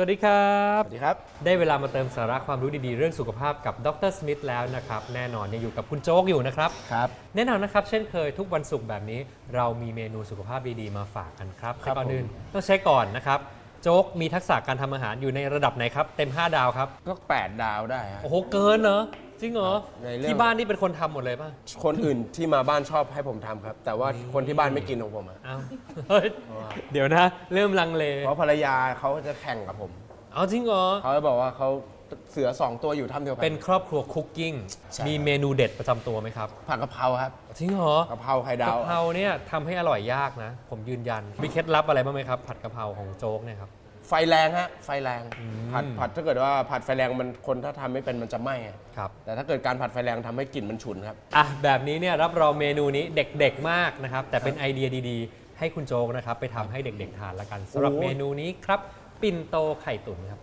สวัสดีครับ สวัสดีครับ ได้เวลามาเติมสาระความรู้ดีๆ เรื่องสุขภาพกับดรสมิธแล้วนะครับ แน่นอนยังอยู่กับคุณโจ๊กอยู่นะครับ ครับ แน่นอนนะครับ เช่นเคยทุกวันศุกร์แบบนี้ เรามีเมนูสุขภาพดีๆ มาฝากกันครับครับแต่ก่อนผมอื่นต้องใช้ก่อนนะครับ โจ๊กมีทักษะการทำอาหารอยู่ในระดับไหนครับ เต็ม 5 ดาวครับ ก็ 8 ดาวได้ฮะโอ้โห เกินเนอะ จริงเหรอ ในเรื่อง ที่บ้านนี่เป็นคนทำหมดเลยป่ะคนอื่นที่มาบ้านชอบให้ผมทำครับ แต่ว่าคนที่บ้านไม่กินของผมอะอ้าวเฮ้ยเดี๋ยวนะ เริ่มลังเลเพราะภรรยาเขาจะแข่งกับผม เอาจริงเหรอ เขาจะบอกว่าเขาเสือสองตัวอยู่ถ้ำเดียวกั เป็นครอบครัวคุกกิ้ง ใช่ มีเมนูเด็ดประจำตัวไหมครับผัดกะเพราครับจริงเหรอกะเพราไข่ดากะว เพราเนี่ยทำให้อร่อยยากนะ ผมยืนยัน มีเคล็ดลับอะไรบ้างไหมครับ ผัดกะเพราของโจ๊กเนี่ยครับ ไฟแรงฮะไฟแรงอืมผัดผัดถ้าเกิดว่าผัดไฟแรงมันคนถ้าทำไม่เป็นมันจะไหม้อะครับ แต่ถ้าเกิดการผัดไฟแรงทำให้กลิ่นมันฉุนครับ อะแบบนี้เนี่ยรับรองเมนูนี้เด็กๆมากนะครับ แต่เป็นไอเดียดีๆ ให้คุณโจ๊กนะครับ ไปทำให้เด็กๆทานละกันสำหรับโอ้เมนูนี้ครับ ปิ่นโตไข่ตุ๋นครับ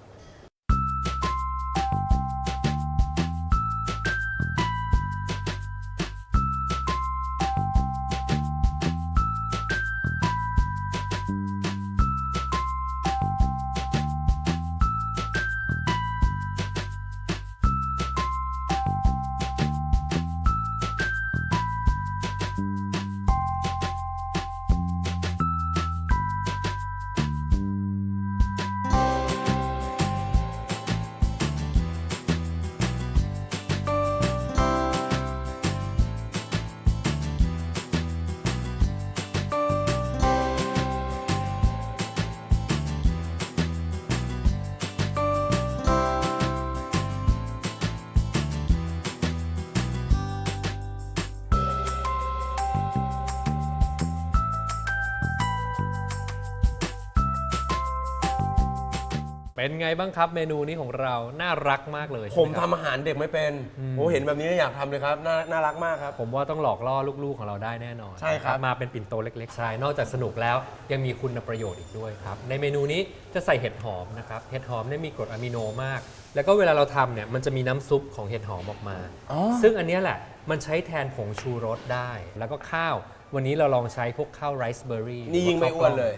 เป็นไงบ้างครับเมนูนี้ของเราน่ารักมากเลยผมใช่ไหทำครับอาหารเด็กไม่เป็นโอ้เห็นแบบนี้แล้วอยากทำเลยครับ น่าน่ารักมากครับ ผมว่าต้องหลอกล่อลูกๆของเราได้แน่นอนใช่ครับมาเป็นปิ่นโตเล็กๆใช่นอกจากสนุกแล้วยังมีคุณประโยชน์อีกด้วยครับ ในเมนูนี้จะใส่เห็ดหอมนะครับเห็ดหอมเนี่ยมีกรดอะมิโนมาก แล้วก็เวลาเราทำเนี่ยมันจะมีน้ำซุปของเห็ดหอมออกมา อ๋อ ซึ่งอันเนี้ยแหละมันใช้แทนผงชูรสได้ แล้วก็ข้าว วันนี้เราลองใช้พวกข้าวไรซ์เบอร์รี่นี่ยิ่งไม่อ้วนเลย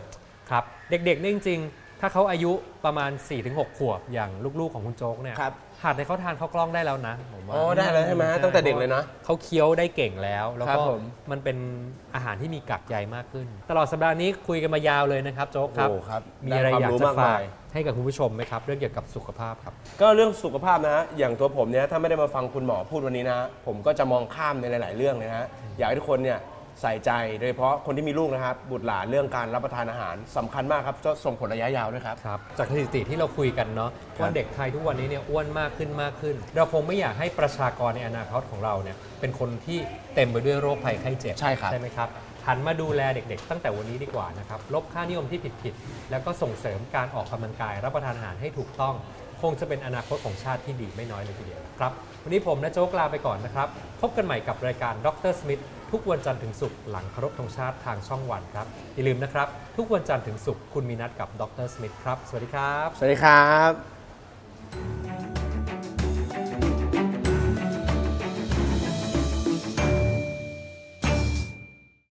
ครับ เด็กๆเนี่ยจริงๆ ถ้าเขาอายุประมาณ 4-6 ขวบอย่างลูกๆของคุณโจ๊กเนี่ยครับหัดให้เขาทานข้าวกล้องได้แล้วนะผมว่าอ๋อได้เลยใช่ไหมตั้งแต่เด็กเลยนะเขาเคี้ยวได้เก่งแล้ว แล้วครัก็บผมมันเป็นอาหารที่มีกากใยมากขึ้น ตลอดสัปดาห์นี้คุยกันมายาวเลยนะครับโจ๊กครับ โอ้ครับมีอะไรด้ควอยากรู้จะมากฝามากย ให้กับคุณผู้ชมไหมครับ เรื่องเกี่ยวกับสุขภาพครับ ก็เรื่องสุขภาพนะฮะอย่างตัวผมเนี่ยถ้าไม่ได้มาฟังคุณหมอพูดวันนี้นะฮะผมก็จะมองข้ามในหลาย ๆ เรื่องเลยนะฮะอยากให้ทุกคนเนี่ย ใส่ใจโดยเฉพาะคนที่มีลูกนะครับ บุตรหลานเรื่องการรับประทานอาหารสำคัญมากครับจะส่งผลระยะยาวด้วยครับ ครับจากสถิติที่เราคุยกันเนาะครับว่าเด็กไทยทุกวันนี้เนี่ยอ้วนมากขึ้นมากขึ้น เราคงไม่อยากให้ประชากรในอนาคตของเราเนี่ยเป็นคนที่เต็มไปด้วยโรคภัยไข้เจ็บใช่ครับ ใช่ไหมครับหันมาดูแลเด็ก ๆ ตั้งแต่วันนี้ดีกว่านะครับลบค่านิยมที่ผิดๆแล้วก็ส่งเสริมการออกกำลังกาย รับประทานอาหารให้ถูกต้อง คงจะเป็นอนาคตของชาติที่ดีไม่น้อยเลยทีเดียวครับวันนี้ผมและโจ๊กลาไปก่อนนะครับพบกันใหม่กับรายการดรสมิธ ทุกวันจันทร์ถึงศุกร์หลังเคารพธงชาติทางช่องวันครับ อย่าลืมนะครับ ทุกวันจันทร์ถึงศุกร์คุณมีนัดกับดรสมิธครับ สวัสดีครับ สวัสดีครับ